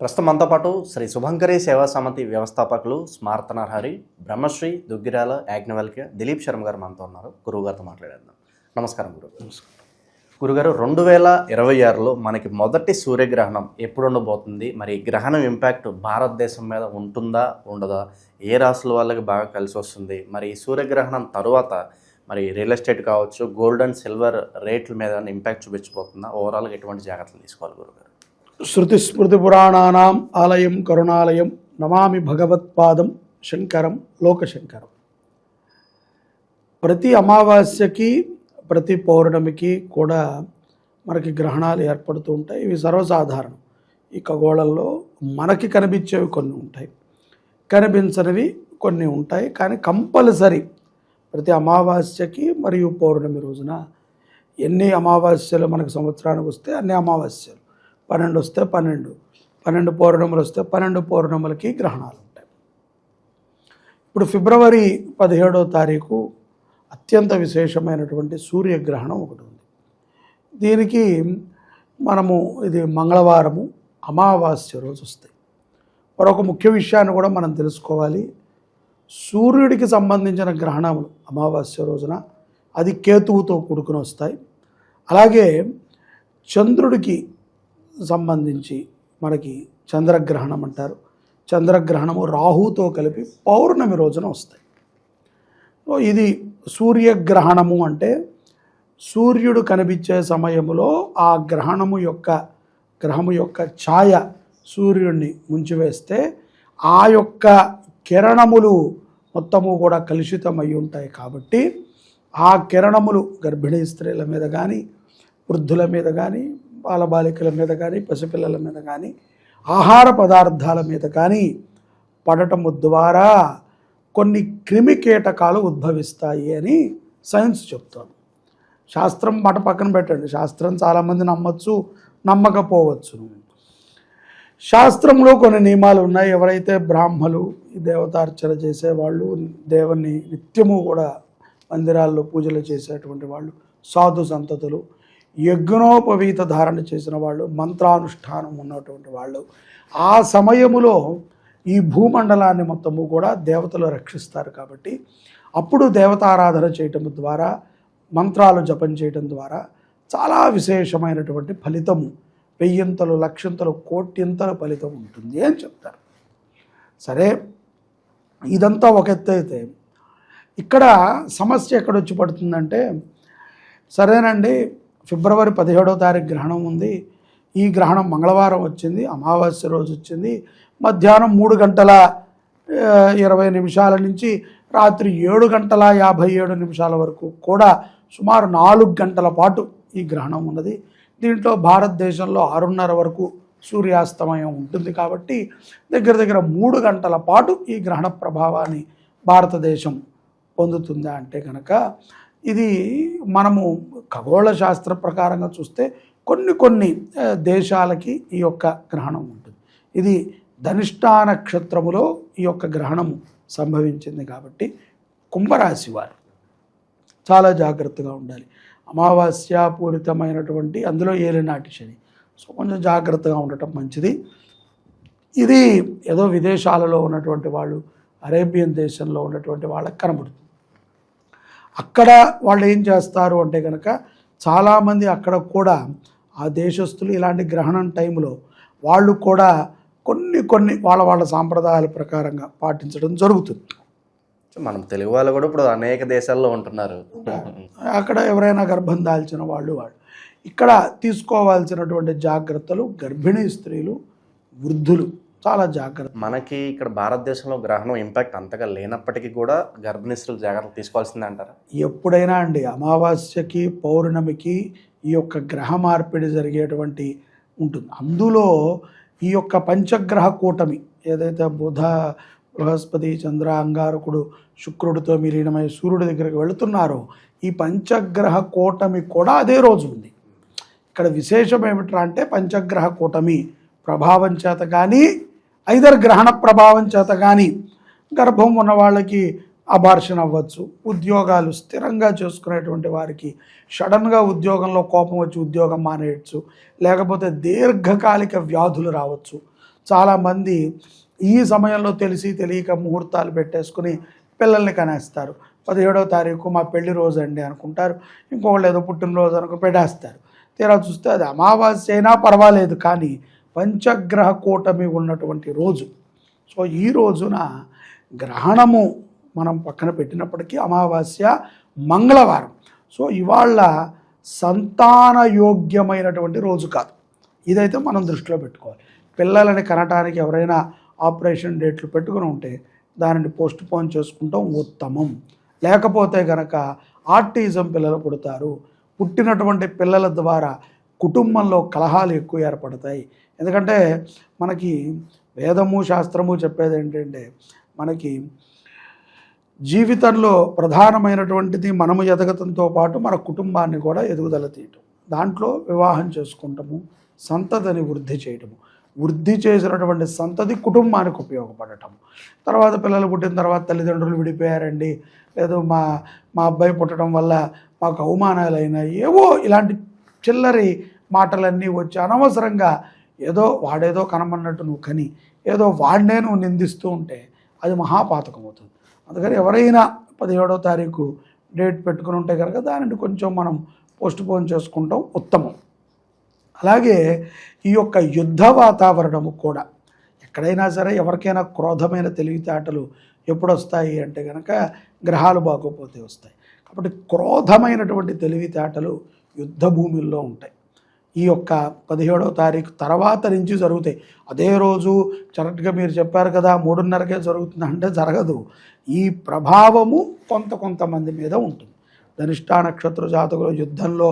ప్రస్తుతం మనతో పాటు శ్రీ శుభంకరి సేవా సమితి వ్యవస్థాపకులు స్మార్త నరహరి బ్రహ్మశ్రీ దుగ్గిరాల యాజ్ఞవల్క్య దిలీప్ శర్మ గారు మనతో ఉన్నారు. గురువు గారితో మాట్లాడేద్దాం. నమస్కారం గురువు గురుగారు రెండు వేల ఇరవై ఆరులో మనకి మొదటి సూర్యగ్రహణం ఎప్పుడు ఉండబోతుంది? మరి గ్రహణం ఇంపాక్ట్ భారతదేశం మీద ఉంటుందా ఉండదా? ఏ రాసుల వాళ్ళకి బాగా కలిసి వస్తుంది? మరి ఈ సూర్యగ్రహణం తరువాత మరి రియల్ ఎస్టేట్ కావచ్చు గోల్డ్ అండ్ సిల్వర్ రేట్ల మీద ఇంపాక్ట్ చూపించబోతుందా? ఓవరాల్గా ఎటువంటి జాగ్రత్తలు తీసుకోవాలి గురుగారు శృతి స్మృతి పురాణానాం ఆలయం కరుణాలయం నమామి భగవత్పాదం శంకరం లోకశంకరం. ప్రతి అమావాస్యకి ప్రతి పౌర్ణమికి కూడా మనకి గ్రహణాలు ఏర్పడుతూ ఉంటాయి. ఇవి సర్వసాధారణం. ఈ ఖగోళంలో మనకి కనిపించేవి కొన్ని ఉంటాయి. కనిపించనివి కొన్ని ఉంటాయి. కానీ కంపల్సరీ ప్రతి అమావాస్యకి మరియు పౌర్ణమి రోజున ఎన్ని అమావాస్యలు మనకు సంవత్సరానికి వస్తే అన్ని అమావాస్యలు. పన్నెండు వస్తే పన్నెండు పన్నెండు పౌర్ణములు వస్తే పన్నెండు పౌర్ణములకి గ్రహణాలు ఉంటాయి. ఇప్పుడు ఫిబ్రవరి పదిహేడో తారీఖు అత్యంత విశేషమైనటువంటి సూర్యగ్రహణం ఒకటి ఉంది. దీనికి మనము ఇది మంగళవారము అమావాస్య రోజు వస్తాయి. మరొక ముఖ్య విషయాన్ని కూడా మనం తెలుసుకోవాలి. సూర్యుడికి సంబంధించిన గ్రహణములు అమావాస్య రోజున అది కేతువుతో కూడుకుని వస్తాయి. అలాగే చంద్రుడికి సంబంధించి మనకి చంద్రగ్రహణం అంటారు. చంద్రగ్రహణము రాహుతో కలిపి పౌర్ణమి రోజున వస్తాయి. ఇది సూర్యగ్రహణము అంటే సూర్యుడు కనిపించే సమయంలో ఆ గ్రహణము యొక్క గ్రహము యొక్క ఛాయ సూర్యుడిని ముంచివేస్తే ఆ యొక్క కిరణములు మొత్తము కూడా కలుషితమై ఉంటాయి కాబట్టి ఆ కిరణములు గర్భిణీ స్త్రీల మీద కానీ వృద్ధుల మీద కానీ బాలబాలికల మీద కానీ పసిపిల్లల మీద కానీ ఆహార పదార్థాల మీద కానీ పడటము ద్వారా కొన్ని క్రిమి కీటకాలు ఉద్భవిస్తాయి అని సైన్స్ చెప్తాను శాస్త్రం మాట పక్కన పెట్టండి. శాస్త్రం చాలామంది నమ్మచ్చు నమ్మకపోవచ్చు. శాస్త్రంలో కొన్ని నియమాలు ఉన్నాయి. ఎవరైతే బ్రాహ్మలు ఈ దేవతార్చన చేసేవాళ్ళు దేవుని నిత్యము కూడా మందిరాల్లో పూజలు చేసేటువంటి వాళ్ళు సాధు సంతతులు యజ్ఞోపవీత ధారణ చేసిన వాళ్ళు మంత్రానుష్ఠానం ఉన్నటువంటి వాళ్ళు. ఆ సమయములో ఈ భూమండలాన్ని మొత్తము కూడా దేవతలు రక్షిస్తారు కాబట్టి అప్పుడు దేవతారాధన చేయటం ద్వారా మంత్రాలు జపం చేయటం ద్వారా చాలా విశేషమైనటువంటి ఫలితము వెయ్యింతలు లక్షంతలు కోట్యంతల ఫలితం ఉంటుంది అని చెప్తారు. సరే ఇదంతా ఒక ఎత్తు అయితే ఇక్కడ సమస్య ఎక్కడొచ్చి పడుతుందంటే సరేనండి ఫిబ్రవరి పదిహేడో తారీఖు గ్రహణం ఉంది. ఈ గ్రహణం మంగళవారం వచ్చింది అమావాస్య రోజు వచ్చింది. మధ్యాహ్నం మూడు గంటల ఇరవై నిమిషాల నుంచి రాత్రి ఏడు గంటల యాభై ఏడు నిమిషాల వరకు కూడా సుమారు నాలుగు గంటల పాటు ఈ గ్రహణం ఉన్నది. దీంట్లో భారతదేశంలో ఆరున్నర వరకు సూర్యాస్తమయం ఉంటుంది కాబట్టి దగ్గర దగ్గర మూడు గంటల పాటు ఈ గ్రహణ ప్రభావాన్ని భారతదేశం పొందుతుందా అంటే కనుక ఇది మనము ఖగోళ శాస్త్ర ప్రకారంగా చూస్తే కొన్ని కొన్ని దేశాలకి ఈ యొక్క గ్రహణం ఉంటుంది. ఇది ధనిష్టా నక్షత్రములో ఈ యొక్క గ్రహణము సంభవించింది కాబట్టి కుంభరాశి వారు చాలా జాగ్రత్తగా ఉండాలి. అమావాస్య పూరితమైనటువంటి అందులో ఏలినాటి శని. సో కొంచెం జాగ్రత్తగా ఉండటం మంచిది. ఇది ఏదో విదేశాలలో ఉన్నటువంటి వాళ్ళు అరేబియన్ దేశంలో ఉన్నటువంటి వాళ్ళకి కనబడుతుంది. అక్కడ వాళ్ళు ఏం చేస్తారు అంటే కనుక చాలామంది అక్కడ కూడా ఆ దేశస్తులు ఇలాంటి గ్రహణం టైంలో వాళ్ళు కూడా కొన్ని కొన్ని వాళ్ళ వాళ్ళ సాంప్రదాయాల ప్రకారంగా పాటించడం జరుగుతుంది. మనం తెలుగు వాళ్ళు కూడా ఇప్పుడు అనేక దేశాల్లో ఉంటున్నారు. అక్కడ ఎవరైనా గర్భం దాల్చిన వాళ్ళు వాళ్ళు. ఇక్కడ తీసుకోవాల్సినటువంటి జాగ్రత్తలు గర్భిణీ స్త్రీలు వృద్ధులు. చాలా జాగ్రత్త. మనకి ఇక్కడ భారతదేశంలో గ్రహణం ఇంపాక్ట్ అంతగా లేనప్పటికీ కూడా గర్భిణీస్తులు జాగ్రత్తలు తీసుకోవాల్సిందే అంటారా ఎప్పుడైనా అండి అమావాస్యకి పౌర్ణమికి ఈ యొక్క గ్రహ మార్పిడి జరిగేటువంటి ఉంటుంది. అందులో ఈ యొక్క పంచగ్రహ కూటమి ఏదైతే బుధ బృహస్పతి చంద్ర అంగారకుడు శుక్రుడితో విలీనమై సూర్యుడి దగ్గరికి వెళుతున్నారో ఈ పంచగ్రహ కూటమి కూడా అదే రోజు ఉంది. ఇక్కడ విశేషం ఏమిట్రా అంటే పంచగ్రహ కూటమి ప్రభావం చేత కానీ ఐదర్ గ్రహణ ప్రభావం చేత కానీ గర్భం ఉన్న వాళ్ళకి అబార్షన్ అవ్వచ్చు. ఉద్యోగాలు స్థిరంగా చేసుకునేటువంటి వారికి సడన్గా ఉద్యోగంలో కోపం వచ్చి ఉద్యోగం మానేయచ్చు. లేకపోతే దీర్ఘకాలిక వ్యాధులు రావచ్చు. చాలామంది ఈ సమయంలో తెలిసి తెలియక ముహూర్తాలు పెట్టేసుకుని పిల్లల్ని కనేస్తారు. పదిహేడవ తారీఖు మా పెళ్ళి రోజు అండి అనుకుంటారు. ఇంకొకళ్ళు ఏదో పుట్టినరోజు అనుకుని పెట్టేస్తారు. తీరా చూస్తే అది అమావాస్య అయినా పర్వాలేదు కానీ పంచగ్రహ కూటమి ఉన్నటువంటి రోజు. సో ఈ రోజున గ్రహణము మనం పక్కన పెట్టినప్పటికీ అమావాస్య మంగళవారం. సో ఇవాళ సంతాన యోగ్యమైనటువంటి రోజు కాదు. ఇదైతే మనం దృష్టిలో పెట్టుకోవాలి. పిల్లలని కనటానికి ఎవరైనా ఆపరేషన్ డేట్లు పెట్టుకుని ఉంటే దానిని పోస్ట్ పోన్ చేసుకుంటాం ఉత్తమం. లేకపోతే గనక ఆర్టిజం పిల్లలు పుడతారు. పుట్టినటువంటి పిల్లల ద్వారా కుటుంబంలో కలహాలు ఎక్కువ ఏర్పడతాయి. ఎందుకంటే మనకి వేదము శాస్త్రము చెప్పేది ఏంటంటే మనకి జీవితంలో ప్రధానమైనటువంటిది మనము ఎదగతంతో పాటు మన కుటుంబాన్ని కూడా ఎదుగుదల తీయటం. దాంట్లో వివాహం చేసుకుంటాము సంతతిని వృద్ధి చేయటము. వృద్ధి చేసినటువంటి సంతతి కుటుంబానికి ఉపయోగపడటం తర్వాత పిల్లలు పుట్టిన తర్వాత తల్లిదండ్రులు విడిపోయారండి. లేదు మా మా అబ్బాయి పుట్టడం వల్ల మాకు అవమానాలు అయినాయి ఏవో ఇలాంటి చిల్లరి మాటలన్నీ వచ్చి అనవసరంగా ఏదో వాడేదో కనబడినట్టు నువ్వు కని ఏదో వాడినే నువ్వు నిందిస్తూ ఉంటే అది మహాపాతకం అవుతుంది అందుకని ఎవరైనా పదిహేడో తారీఖు డేట్ పెట్టుకుని ఉంటే కనుక దానిని కొంచెం మనం పోస్ట్ పోన్ చేసుకుంటాం ఉత్తమం. అలాగే ఈ యొక్క యుద్ధ వాతావరణము కూడా ఎక్కడైనా సరే ఎవరికైనా క్రోధమైన తెలివితేటలు ఎప్పుడు వస్తాయి అంటే కనుక గ్రహాలు బాగోపోతే వస్తాయి. కాబట్టి క్రోధమైనటువంటి తెలివితేటలు యుద్ధ భూమిల్లో ఉంటాయి. ఈ యొక్క పదిహేడవ తారీఖు తర్వాత నుంచి జరుగుతాయి. అదే రోజు కరెక్ట్గా మీరు చెప్పారు కదా మూడున్నరకే జరుగుతుంది అంటే జరగదు. ఈ ప్రభావము కొంత కొంతమంది మీద ఉంటుంది. ధనిష్టా నక్షత్ర జాతకులు యుద్ధంలో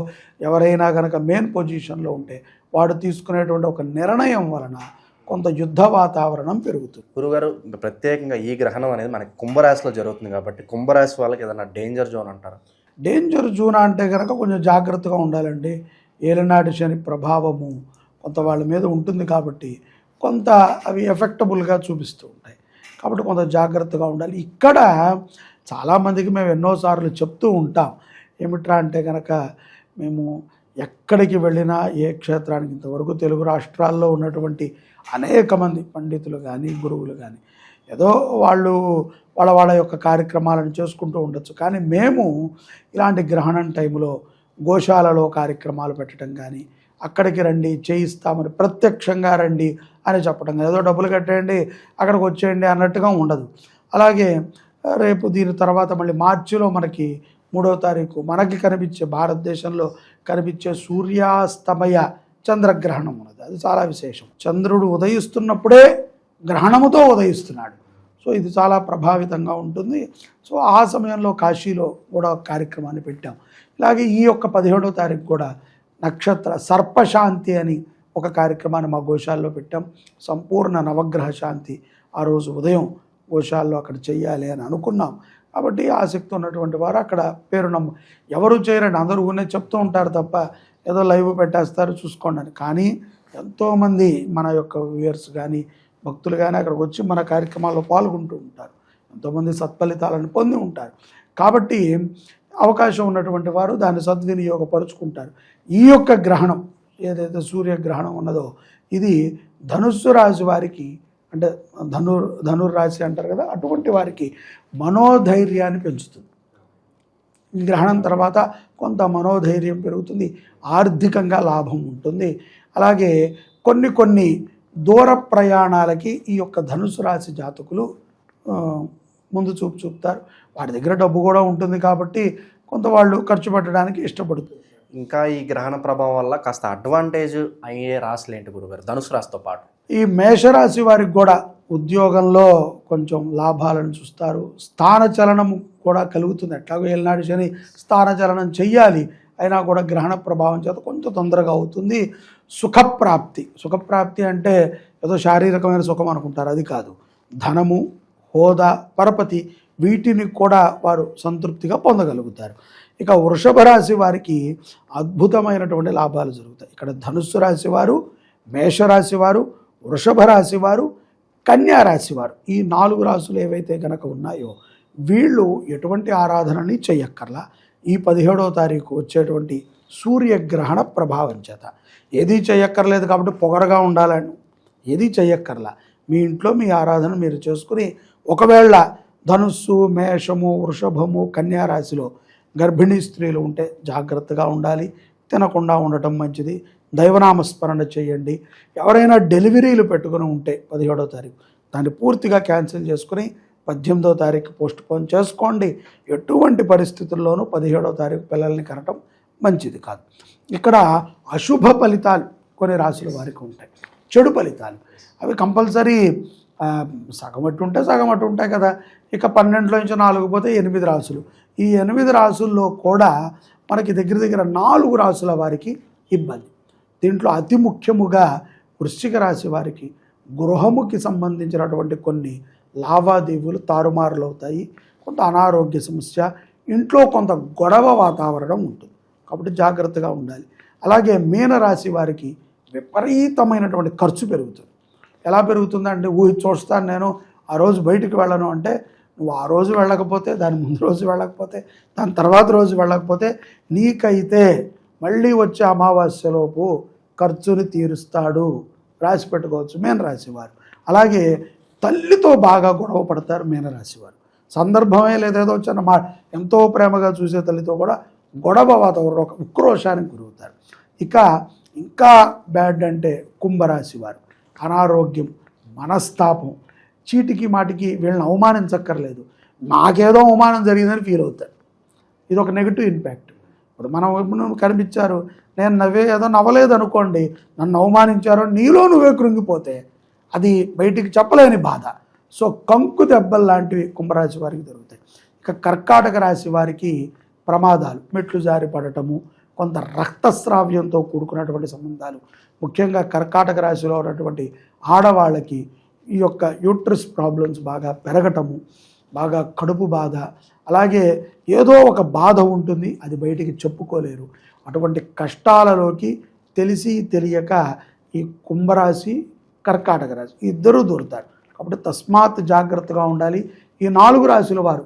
ఎవరైనా కనుక మెయిన్ పొజిషన్లో ఉంటే వాడు తీసుకునేటువంటి ఒక నిర్ణయం వలన కొంత యుద్ధ వాతావరణం పెరుగుతుంది. గురుగారు ప్రత్యేకంగా ఈ గ్రహణం అనేది మనకి కుంభరాశిలో జరుగుతుంది కాబట్టి కుంభరాశి వాళ్ళకి ఏదైనా డేంజర్ జోన్ అంటారా? డేంజర్ జోన్ అంటే కనుక కొంచెం జాగ్రత్తగా ఉండాలండి. ఏలనాటి శని ప్రభావము కొంత వాళ్ళ మీద ఉంటుంది కాబట్టి కొంత అవి ఎఫెక్టబుల్గా చూపిస్తూ ఉంటాయి. కాబట్టి కొంత జాగ్రత్తగా ఉండాలి. ఇక్కడ చాలామందికి మేము ఎన్నోసార్లు చెప్తూ ఉంటాం. ఏమిట్రా అంటే కనుక మేము ఎక్కడికి వెళ్ళినా ఏ క్షేత్రానికి ఇంతవరకు తెలుగు రాష్ట్రాల్లో ఉన్నటువంటి అనేక మంది పండితులు కానీ గురువులు కానీ ఏదో వాళ్ళు వాళ్ళ వాళ్ళ యొక్క కార్యక్రమాలను చేసుకుంటూ ఉండొచ్చు. కానీ మేము ఇలాంటి గ్రహణం టైంలో గోశాలలో కార్యక్రమాలు పెట్టడం కానీ అక్కడికి రండి చేయిస్తామని ప్రత్యక్షంగా రండి అని చెప్పడం కానీ ఏదో డబ్బులు కట్టేయండి అక్కడికి వచ్చేయండి అన్నట్టుగా ఉండదు. అలాగే రేపు దీని తర్వాత మళ్ళీ మార్చిలో మనకి మూడో తారీఖు మనకి కనిపించే భారతదేశంలో కనిపించే సూర్యాస్తమయ చంద్రగ్రహణం ఉన్నది. అది చాలా విశేషం. చంద్రుడు ఉదయిస్తున్నప్పుడే గ్రహణముతో ఉదయిస్తున్నాడు. సో ఇది చాలా ప్రభావితంగా ఉంటుంది. సో ఆ సమయంలో కాశీలో కూడా కార్యక్రమాన్ని పెట్టాం. ఇలాగే ఈ యొక్క పదిహేడో తారీఖు కూడా నక్షత్ర సర్పశాంతి అని ఒక కార్యక్రమాన్ని మా గోశాల్లో పెట్టాం. సంపూర్ణ నవగ్రహ శాంతి ఆ రోజు ఉదయం గోశాల్లో అక్కడ చేయాలి అని అనుకున్నాం. కాబట్టి ఆసక్తి ఉన్నటువంటి వారు అక్కడ పేరు నమ్మ ఎవరు చేయరండి అందరూ ఊనే చెప్తూ ఉంటారు తప్ప ఏదో లైవ్ పెట్టేస్తారు చూసుకోండి అని. కానీ ఎంతోమంది మన యొక్క వ్యూయర్స్ కానీ భక్తులు కానీ అక్కడికి వచ్చి మన కార్యక్రమాల్లో పాల్గొంటూ ఉంటారు. ఎంతోమంది సత్ఫలితాలను పొంది ఉంటారు. కాబట్టి అవకాశం ఉన్నటువంటి వారు దాన్ని సద్వినియోగపరుచుకుంటారు. ఈ యొక్క గ్రహణం ఏదైతే సూర్యగ్రహణం ఉన్నదో ఇది ధనుస్సు రాశి వారికి అంటే ధనుర్ ధనుర్రాశి అంటారు కదా అటువంటి వారికి మనోధైర్యాన్ని పెంచుతుంది. ఈ గ్రహణం తర్వాత కొంత మనోధైర్యం పెరుగుతుంది. ఆర్థికంగా లాభం ఉంటుంది. అలాగే కొన్ని కొన్ని దూర ప్రయాణాలకి ఈ యొక్క ధనుసు రాశి జాతకులు ముందు చూపు చూపుతారు. వాడి దగ్గర డబ్బు కూడా ఉంటుంది కాబట్టి కొంత వాళ్ళు ఖర్చు పెట్టడానికి ఇష్టపడుతుంది ఇంకా ఈ గ్రహణ ప్రభావం వల్ల కాస్త అడ్వాంటేజ్ అయ్యే రాశులు ఏంటి గురుగారు? ధనుసు రాశితో పాటు. ఈ మేషరాశి వారికి కూడా ఉద్యోగంలో కొంచెం లాభాలను చూస్తారు. స్థానచలనం కూడా కలుగుతుంది. ఎట్లాగో ఏలినాడు శని స్థానచలనం చెయ్యాలి. అయినా కూడా గ్రహణ ప్రభావం చేత కొంచెం తొందరగా అవుతుంది. సుఖప్రాప్తి. సుఖప్రాప్తి అంటే ఏదో శారీరకమైన సుఖం అనుకుంటారు అది కాదు. ధనము హోదా పరపతి వీటిని కూడా వారు సంతృప్తిగా పొందగలుగుతారు. ఇక వృషభ రాశి వారికి అద్భుతమైనటువంటి లాభాలు జరుగుతాయి. ఇక్కడ ధనుస్సు రాశి వారు మేషరాశి వారు వృషభ రాశి వారు కన్యా రాశి వారు. ఈ నాలుగు రాశులు ఏవైతే కనుక ఉన్నాయో వీళ్ళు ఎటువంటి ఆరాధనని చెయ్యక్కర్లా. ఈ పదిహేడవ తారీఖు వచ్చేటువంటి సూర్యగ్రహణ ప్రభావం చేత. ఏది చేయక్కర్లేదు కాబట్టి పొగరగా ఉండాలని. ఏది చేయక్కర్లా మీ ఇంట్లో మీ ఆరాధన మీరు చేసుకుని ఒకవేళ ధనుస్సు మేషము వృషభము కన్యారాశిలో గర్భిణీ స్త్రీలు ఉంటే జాగ్రత్తగా ఉండాలి. తినకుండా ఉండటం మంచిది. దైవనామస్మరణ చేయండి. ఎవరైనా డెలివరీలు పెట్టుకుని ఉంటే పదిహేడో తారీఖు. దాన్ని పూర్తిగా క్యాన్సిల్ చేసుకుని పద్దెనిమిదో తారీఖు పోస్ట్ పోన్ చేసుకోండి. ఎటువంటి పరిస్థితుల్లోనూ పదిహేడో తారీఖు పిల్లల్ని కనటం మంచిది కాదు. ఇక్కడ అశుభ ఫలితాలు కొన్ని రాశుల వారికి ఉంటాయి. చెడు ఫలితాలు. అవి కంపల్సరీ సగం అట్టు ఉంటే సగం అట్టు ఉంటాయి కదా. ఇక పన్నెండులో నుంచి నాలుగు పోతే ఎనిమిది రాసులు ఈ ఎనిమిది రాసుల్లో కూడా మనకి దగ్గర దగ్గర నాలుగు రాసుల వారికి ఇబ్బంది. దీంట్లో అతి ముఖ్యముగా వృశ్చిక రాశి వారికి గృహముకి సంబంధించినటువంటి కొన్ని లావాదేవీలు తారుమారులు అవుతాయి కొంత అనారోగ్య సమస్య ఇంట్లో కొంత గొడవ వాతావరణం ఉంటుంది. కాబట్టి జాగ్రత్తగా ఉండాలి. అలాగే మీనరాశి వారికి విపరీతమైనటువంటి ఖర్చు పెరుగుతుంది. ఎలా పెరుగుతుందంటే ఊహి చూస్తాను నేను ఆ రోజు బయటికి వెళ్ళను అంటే నువ్వు ఆ రోజు వెళ్ళకపోతే దాని ముందు రోజు వెళ్ళకపోతే దాని తర్వాత రోజు వెళ్ళకపోతే నీకైతే మళ్ళీ వచ్చే అమావాస్యలోపు ఖర్చుని తీరుస్తాడు. రాసి పెట్టుకోవచ్చు మీనరాశివారు అలాగే తల్లితో బాగా గొడవ పడతారు మీనరాశివారు సందర్భమే లేదేదో చిన్న మా ఎంతో ప్రేమగా చూసే తల్లితో కూడా గొడవ వాతావరణం ఒక ఉక్రోషానికి గురవుతారు. ఇక ఇంకా బ్యాడ్ అంటే కుంభరాశి వారు. అనారోగ్యం మనస్తాపం చీటికి మాటికి వీళ్ళని అవమానించక్కర్లేదు. నాకేదో అవమానం జరిగిందని ఫీల్ అవుతారు. ఇది ఒక నెగిటివ్ ఇంపాక్ట్ ఇప్పుడు మనం ఇప్పుడు కనిపించారు నేను నవ్వే ఏదో నవ్వలేదు అనుకోండి నన్ను అవమానించారో నీలో నువ్వే కృంగిపోతే అది బయటికి చెప్పలేని బాధ. సో కంకు దెబ్బలు లాంటివి కుంభరాశి వారికి దొరుకుతాయి. ఇక కర్కాటక రాశి వారికి ప్రమాదాలు మెట్లు జారిపడటము కొంత రక్తస్రావ్యంతో కూడుకున్నటువంటి సంబంధాలు. ముఖ్యంగా కర్కాటక రాశిలో ఉన్నటువంటి ఆడవాళ్ళకి ఈ యొక్క యూట్రస్ ప్రాబ్లమ్స్ బాగా పెరగటము బాగా కడుపు బాధ అలాగే ఏదో ఒక బాధ ఉంటుంది అది బయటికి చెప్పుకోలేరు. అటువంటి కష్టాలలోకి తెలిసి తెలియక ఈ కుంభరాశి కర్కాటక రాశి ఇద్దరూ దూరుతారు. కాబట్టి తస్మాత్ జాగ్రత్తగా ఉండాలి. ఈ నాలుగు రాశుల వారు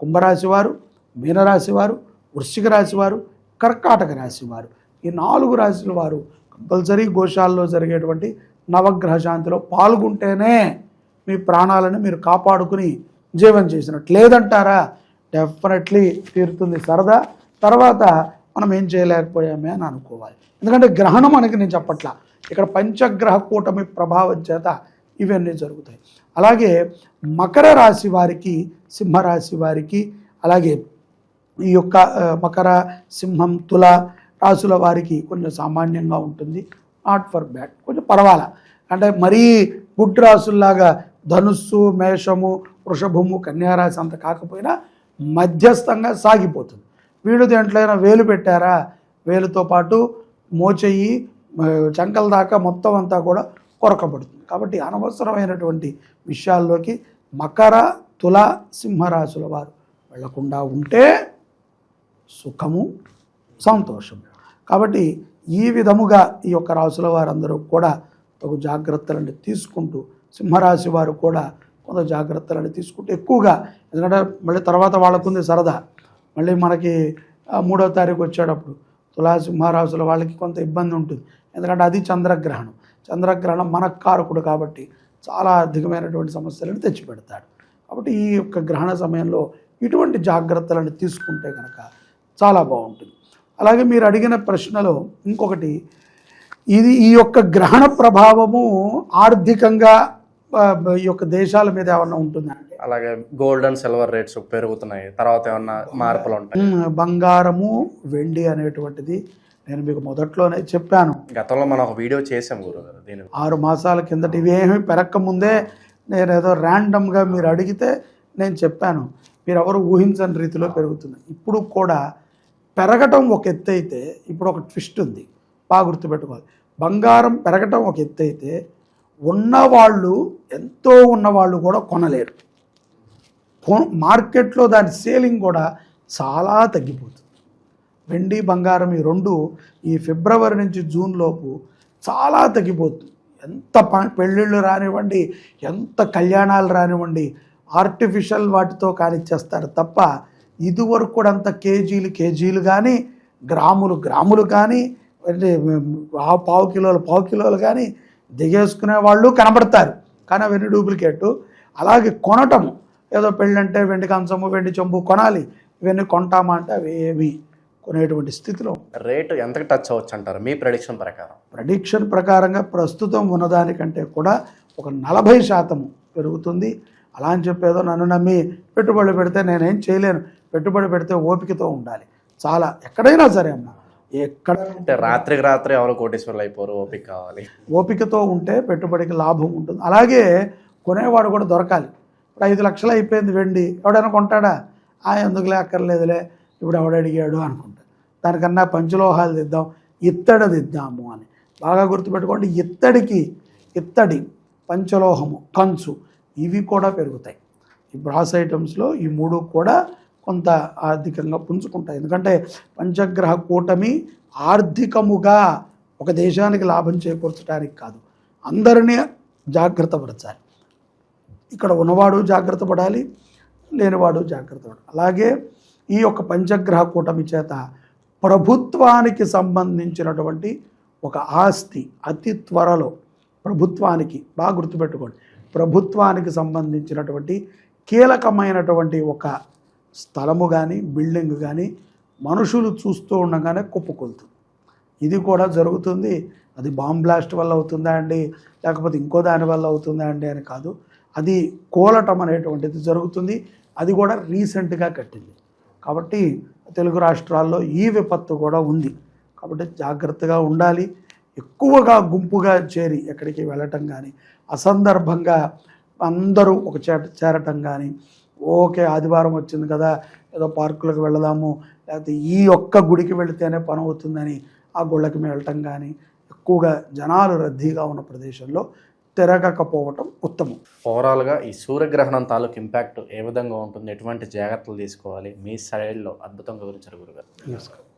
కుంభరాశి వారు మీనరాశి వారు వృశ్చిక రాశి వారు కర్కాటక రాశి వారు ఈ నాలుగు రాశుల వారు కంపల్సరీ గోశాల్లో జరిగేటువంటి నవగ్రహ శాంతిలో పాల్గొంటేనే మీ ప్రాణాలను మీరు కాపాడుకుని జీవనం చేసినట్టు. లేదంటారా? డెఫినెట్లీ తీరుతుంది సరదా. తర్వాత మనం ఏం చేయలేకపోయామే అని అనుకోవాలి. ఎందుకంటే గ్రహణం మనకి నేను చెప్పట్లా. ఇక్కడ పంచగ్రహ కూటమి ప్రభావం చేత ఇవన్నీ జరుగుతాయి. అలాగే మకర రాశి వారికి సింహరాశి వారికి అలాగే ఈ యొక్క మకర సింహం తుల రాశుల వారికి కొంచెం సామాన్యంగా ఉంటుంది. నాట్ ఫర్ బ్యాడ్ కొంచెం పర్వాలా. అంటే మరీ గుడ్ రాసుల్లాగా ధనుస్సు మేషము వృషభము కన్యారాశి అంత కాకపోయినా మధ్యస్థంగా సాగిపోతుంది. వీడు దేంట్లోనైనా వేలు పెట్టారా? వేలుతో పాటు మోచెయ్యి చంకల దాకా మొత్తం అంతా కూడా కొరకబడుతుంది. కాబట్టి అనవసరమైనటువంటి విషయాల్లోకి మకర తుల సింహరాశుల వారు వెళ్ళకుండా ఉంటే సుఖము సంతోషం కాబట్టి ఈ విధముగా ఈ యొక్క రాశుల వారందరూ కూడా తగు జాగ్రత్తలను తీసుకుంటూ సింహరాశి వారు కూడా కొంత జాగ్రత్తలను తీసుకుంటూ ఎక్కువగా ఎందుకంటే మళ్ళీ తర్వాత వాళ్ళకుంది సరదా. మళ్ళీ మనకి మూడో తారీఖు వచ్చేటప్పుడు తులా సింహరాశుల వాళ్ళకి కొంత ఇబ్బంది ఉంటుంది. ఎందుకంటే అది చంద్రగ్రహణం. చంద్రగ్రహణం మనకారకుడు కాబట్టి చాలా అధికమైనటువంటి సమస్యలను తెచ్చిపెడతాడు. కాబట్టి ఈ యొక్క గ్రహణ సమయంలో ఇటువంటి జాగ్రత్తలను తీసుకుంటే కనుక చాలా బాగుంటుంది. అలాగే మీరు అడిగిన ప్రశ్నలో ఇంకొకటి ఇది ఈ యొక్క గ్రహణ ప్రభావము ఆర్థికంగా ఈ యొక్క దేశాల మీద ఏమన్నా ఉంటుందా అలాగే గోల్డ్ అండ్ సిల్వర్ రేట్స్ పెరుగుతున్నాయి. తర్వాత ఏమన్నా మార్పులు ఉంటాయి? బంగారము వెండి అనేటువంటిది నేను మీకు మొదట్లోనే చెప్పాను. గతంలో మనం ఒక వీడియో చేసాం గురుగారు దీని ఆరు మాసాల కిందట ఇవేమీ పెరక్కముందే నేను ఏదో ర్యాండమ్గా మీరు అడిగితే నేను చెప్పాను. మీరు ఎవరు ఊహించని రీతిలో పెరుగుతుంది ఇప్పుడు కూడా పెరగటం ఒక ఎత్తు అయితే ఇప్పుడు ఒక ట్విస్ట్ ఉంది. బాగా గుర్తుపెట్టుకోవాలి. బంగారం పెరగటం ఒక ఎత్తు అయితే ఉన్నవాళ్ళు ఎంతో ఉన్నవాళ్ళు కూడా కొనలేరు. కొ- మార్కెట్లో దాని సేలింగ్ కూడా చాలా తగ్గిపోతుంది. వెండి బంగారం ఈ రెండు ఈ ఫిబ్రవరి నుంచి జూన్ లోపు చాలా తగ్గిపోతుంది. ఎంత ప- పెళ్ళిళ్ళు రానివ్వండి ఎంత కళ్యాణాలు రానివ్వండి ఆర్టిఫిషియల్ వాటితో కానిచ్చేస్తారు తప్ప ఇదివరకు కూడా అంత కేజీలు కేజీలు కానీ గ్రాములు గ్రాములు కానీ అంటే ఆ పావు కిలోలు పావు కిలోలు కానీ దిగేసుకునే వాళ్ళు కనబడతారు. కానీ అవన్నీ డూప్లికేట్? అలాగే కొనటము. ఏదో పెళ్ళంటే వెండి కంచము వెండి చెంబు కొనాలి. ఇవన్నీ కొంటామా అంటే అవి ఏవి? కొనేటువంటి స్థితిలో రేటు ఎంతకు టచ్ అవ్వచ్చు అంటారు? మీ ప్రెడిక్షన్ ప్రకారం. ప్రడిక్షన్ ప్రకారంగా ప్రస్తుతం ఉన్నదానికంటే కూడా ఒక నలభై శాతము పెరుగుతుంది. అలా అని చెప్పేదో నన్ను నమ్మి పెట్టుబడి పెడితే నేనేం చేయలేను. పెట్టుబడి పెడితే ఓపికతో ఉండాలి. చాలా ఎక్కడైనా సరే అమ్మా ఎక్కడ రాత్రికి రాత్రి ఎవరు కోటేశ్వర్లు అయిపోరు ఓపిక కావాలి. ఓపికతో ఉంటే పెట్టుబడికి లాభం ఉంటుంది. అలాగే కొనేవాడు కూడా దొరకాలి. ఇప్పుడు ఐదు లక్షలు అయిపోయింది వెండి ఎవడైనా కొంటాడా? ఆ ఎందుకులే అక్కర్లేదులే ఇప్పుడు ఎవడు అడిగాడు అనుకుంటా. దానికన్నా పంచలోహాలు దిద్దాం ఇత్తడి దిద్దాము అని. బాగా గుర్తుపెట్టుకోండి ఇత్తడికి ఇత్తడి పంచలోహము కంచు ఇవి కూడా పెరుగుతాయి. ఈ బ్రాస్ ఐటమ్స్లో ఈ మూడు కూడా కొంత ఆర్థికంగా పుంజుకుంటాయి. ఎందుకంటే పంచగ్రహ కూటమి ఆర్థికముగా ఒక దేశానికి లాభం చేకూర్చడానికి కాదు. అందరినీ జాగ్రత్త పరచాలి. ఇక్కడ ఉన్నవాడు జాగ్రత్త పడాలి లేనివాడు జాగ్రత్త పడాలి. అలాగే ఈ యొక్క పంచగ్రహ కూటమి చేత ప్రభుత్వానికి సంబంధించినటువంటి ఒక ఆస్తి అతి త్వరలో ప్రభుత్వానికి బాగా గుర్తుపెట్టుకోండి ప్రభుత్వానికి సంబంధించినటువంటి కీలకమైనటువంటి ఒక స్థలము కానీ బిల్డింగ్ కానీ మనుషులు చూస్తూ ఉండగానే కుప్పకొలుతుంది ఇది కూడా జరుగుతుంది. అది బాంబ్ బ్లాస్ట్ వల్ల అవుతుందా అండి? లేకపోతే ఇంకో దాని వల్ల అవుతుందా అండి అని కాదు. అది కోలటం అనేటువంటిది జరుగుతుంది. అది కూడా రీసెంట్గా కట్టింది. కాబట్టి తెలుగు రాష్ట్రాల్లో ఈ విపత్తు కూడా ఉంది. కాబట్టి జాగ్రత్తగా ఉండాలి. ఎక్కువగా గుంపుగా చేరి ఎక్కడికి వెళ్ళటం కానీ అసందర్భంగా అందరూ ఒక చేట చేరటం కానీ ఓకే ఆదివారం వచ్చింది కదా ఏదో పార్కులకు వెళదాము లేకపోతే ఈ ఒక్క గుడికి వెళితేనే పని అవుతుందని ఆ గుళ్ళకి మేము వెళ్ళటం కానీ ఎక్కువగా జనాలు రద్దీగా ఉన్న ప్రదేశంలో తిరగకపోవటం ఉత్తమం. ఓవరాల్గా ఈ సూర్యగ్రహణం తాలూకు ఇంపాక్ట్ ఏ విధంగా ఉంటుంది? ఎటువంటి జాగ్రత్తలు తీసుకోవాలి? మీ సైడ్లో అద్భుతంగా వివరించారు గురుగారు నమస్కారం.